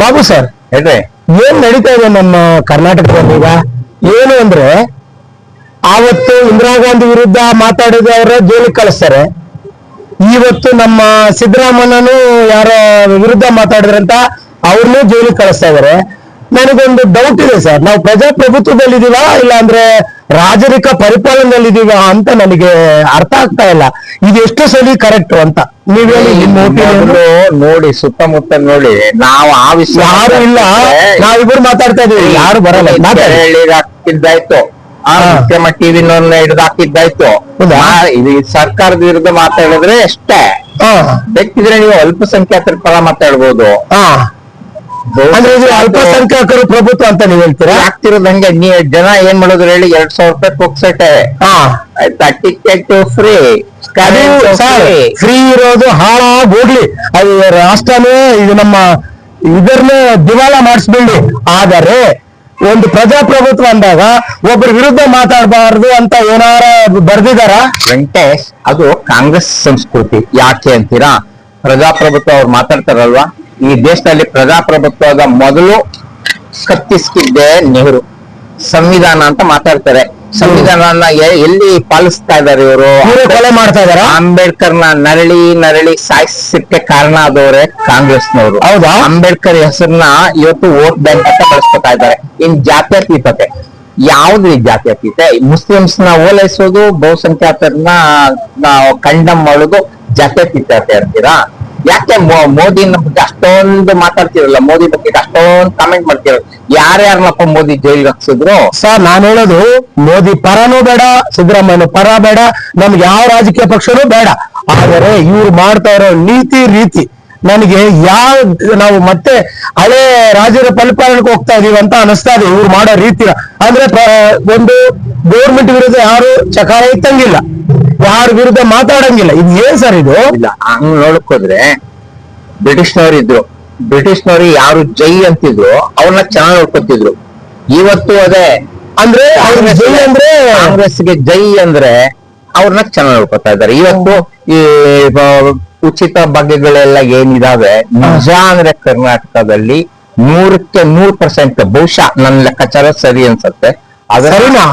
Babu sir ಹೇಳ್ರಿ. ಏನ್ ನಡೀತಾ ಇದೆ ನಮ್ಮ ಕರ್ನಾಟಕದಲ್ಲಿ ಈಗ? ಏನು ಅಂದ್ರೆ ಆವತ್ತು ಇಂದಿರಾ ಗಾಂಧಿ ವಿರುದ್ಧ ಮಾತಾಡಿದವರ ಜೈಲಿಗೆ ಕಳಿಸ್ತಾರೆ. ಇವತ್ತು ನಮ್ಮ ಸಿದ್ದರಾಮಯ್ಯನು ಯಾರ ವಿರುದ್ಧ ಮಾತಾಡಿದ್ರಂತ ಅವ್ರನ್ನೂ ಜೈಲಿಗೆ ಕಳಿಸ್ತಾ ಇದಾರೆ. ನನಗೊಂದು ಡೌಟ್ ಇದೆ ಸರ್. ನಾವು ಪ್ರಜಾಪ್ರಭುತ್ವದಲ್ಲಿದ್ದೀವಾ? ಇಲ್ಲ ಅಂದ್ರೆ ರಾಜರಿಕ ಪರಿಪಾಲನೆಯಲ್ಲಿದ್ದೀವ ಅಂತ ನನಗೆ ಅರ್ಥ ಆಗ್ತಾ ಇಲ್ಲ. ಇದು ಎಷ್ಟು ಸಲ ಕರೆಕ್ಟ್ ಅಂತ. ನೀವ್ ಹೇಳಿ ನೋಡಿ ಸುತ್ತಮುತ್ತ ನೋಡಿ ನಾವು ಆ ವಿಷಯ ಯಾರು ಇಲ್ಲ. ನಾವಿಬ್ರು ಮಾತಾಡ್ತಾ ಇದೀವಿ ಯಾರು ಬರಲ್ಲ. ಮಾತಾಡಿ. ಹಾಕಿದ್ದಾಯ್ತು ಆ ಹಾ. ಮುಖ್ಯಮ ಟಿವಿ ಹಿಡಿದು ಹಾಕಿದ್ದಾಯ್ತು ಹೌದಾ? ಆ, ಇದು ಸರ್ಕಾರದ ವಿರುದ್ಧ ಮಾತಾಡಿದ್ರೆ ಅಷ್ಟೇ. ಬೇಕಿದ್ರೆ ನೀವು ಅಲ್ಪಸಂಖ್ಯಾತರ ಪರ ಮಾತಾಡ್ಬೋದು. ಅಂದ್ರೆ ಇದು ಅಲ್ಪಸಂಖ್ಯಾತರು ಪ್ರಭುತ್ವ ಅಂತ ನೀವ್ ಹೇಳ್ತೀರಾ? ಆಗ್ತಿರೋದಂಗೆ ನೀ ಜನ ಏನ್ ಮಾಡಿದ್ರು ಹೇಳಿ ಎರಡ್ ಸಾವಿರ ರೂಪಾಯಿ ಪುಕ್ಸಟೆ ಹಾ. ಆಯ್ತಾ? ಟಿಕೆಟ್ ಫ್ರೀ ಫ್ರೀ ಇರೋದು ಹಾಳಾಗಿ ಹೋಗ್ಲಿ. ಅದು ರಾಷ್ಟ್ರನೇ ಇದು ನಮ್ಮ ಇದನ್ನ ದಿವಾಲ ಮಾಡಿಸ್ಬಿಡಿ ಆದರೆ ಒಂದು ಪ್ರಜಾಪ್ರಭುತ್ವ ಅಂದಾಗ ಒಬ್ಬರ ವಿರುದ್ಧ ಮಾತಾಡಬಾರ್ದು ಅಂತ ಏನಾರ ಬರ್ದಿದಾರ? ವೆಂಕಟೇಶ್ ಅದು ಕಾಂಗ್ರೆಸ್ ಸಂಸ್ಕೃತಿ. ಯಾಕೆ ಅಂತೀರಾ? ಪ್ರಜಾಪ್ರಭುತ್ವ ಅವ್ರು ಮಾತಾಡ್ತಾರಲ್ವಾ? ಈ ದೇಶದಲ್ಲಿ ಪ್ರಜಾಪ್ರಭುತ್ವದ ಮೊದಲು ಕತ್ತಿಸ್ಕಿದ್ದೆ ನೆಹರು. ಸಂವಿಧಾನ ಅಂತ ಮಾತಾಡ್ತಾರೆ. ಸಂವಿಧಾನ ಎಲ್ಲಿ ಪಾಲಿಸ್ತಾ ಇದಾರೆ ಇವರು? ಮಾಡ್ತಾ ಇದಾರ? ಅಂಬೇಡ್ಕರ್ನ ನರಳಿ ನರಳಿ ಸಾಯಿಸಕ್ಕೆ ಕಾರಣ ಆದವ್ರೆ ಕಾಂಗ್ರೆಸ್ನವರು. ಹೌದಾ? ಅಂಬೇಡ್ಕರ್ ಹೆಸರನ್ನ ಇವತ್ತು ವೋಟ್ ಬ್ಯಾಂಕ್ ಅಂತ ಬಳಸ್ಕೊತಾ ಇದ್ದಾರೆ. ಇನ್ ಜಾತ್ಯತೀತತೆ. ಯಾವ್ದು ಜಾತ್ಯತೀತೆ ಮುಸ್ಲಿಮ್ಸ್ನ ಓಲೈಸೋದು ಬಹುಸಂಖ್ಯಾತರನ್ನ ಕಂಡಮ್ ಮಾಡೋದು ಜಾತ್ಯತೀತತೆ ಅಂತೀರಾ? ಯಾಕೆ ಮೋದಿ ಬಗ್ಗೆ ಅಷ್ಟೊಂದು ಮಾತಾಡ್ತಿರಲ್ಲ? ಮೋದಿ ಬಗ್ಗೆ ಅಷ್ಟೊಂದು ಕಾಮೆಂಟ್ ಮಾಡ್ತಿರಲ್ಲ ಯಾರ್ಯಾರನ್ನಪ್ಪ ಮೋದಿ ಜೈಲ್ ಹಾಕ್ಸಿದ್ರು? ಸರ್ ನಾನು ಹೇಳೋದು, ಮೋದಿ ಪರನೂ ಬೇಡ ಸಿದ್ದರಾಮಯ್ಯ ಪರ ಬೇಡ, ನಮ್ಗೆ ಯಾವ ರಾಜಕೀಯ ಪಕ್ಷನೂ ಬೇಡ. ಆದರೆ ಇವ್ರು ಮಾಡ್ತಾ ಇರೋ ನೀತಿ ರೀತಿ, ನನಗೆ ಯಾವ, ನಾವು ಮತ್ತೆ ಹಳೆ ರಾಜರ ಪರಿಪಾಲನೆಗೆ ಹೋಗ್ತಾ ಇದೀವಿ ಅಂತ ಅನಿಸ್ತಾ ಇದೆ. ಇವ್ರು ಮಾಡೋ ರೀತಿ ಅಂದ್ರೆ ಒಂದು ಗೌರ್ಮೆಂಟ್ ವಿರುದ್ಧ ಯಾರು ಚಕಾರ ಇತ್ತಂಗಿಲ್ಲ ಯಾರ ವಿರುದ್ಧ ಮಾತಾಡಂಗಿಲ್ಲ. ಇದು ಏನ್ ಸರ್ ಇದು? ಇಲ್ಲ ಹಂಗ್ ನೋಡಕ್ ಹೋದ್ರೆ ಬ್ರಿಟಿಷ್ನವ್ರು ಇದ್ರು. ಬ್ರಿಟಿಷ್ನವ್ರು ಯಾರು ಜೈ ಅಂತಿದ್ರು ಅವ್ರನ್ನ ಚೆನ್ನಾಗಿ ನೋಡ್ಕೊತಿದ್ರು. ಇವತ್ತು ಅದೇ ಅಂದ್ರೆ ಜೈ ಅಂದ್ರೆ ಕಾಂಗ್ರೆಸ್ಗೆ ಜೈ ಅಂದ್ರೆ ಅವ್ರನ್ನ ಚೆನ್ನಾಗಿ ನೋಡ್ಕೊತಾ ಇದ್ದಾರೆ. ಇವತ್ತು ಈ ಉಚಿತ ಬಗೆಗಳೆಲ್ಲ ಏನಿದಾವೆ? ನಿಜ ಅಂದ್ರೆ ಕರ್ನಾಟಕದಲ್ಲಿ ನೂರಕ್ಕೆ ನೂರ್ ಪರ್ಸೆಂಟ್ ಬಹುಶಃ ನನ್ನ ಲೆಕ್ಕಾಚಾರ ಸರಿ ಅನ್ಸತ್ತೆ. ಅದ್ರ ಸರಿನಾ?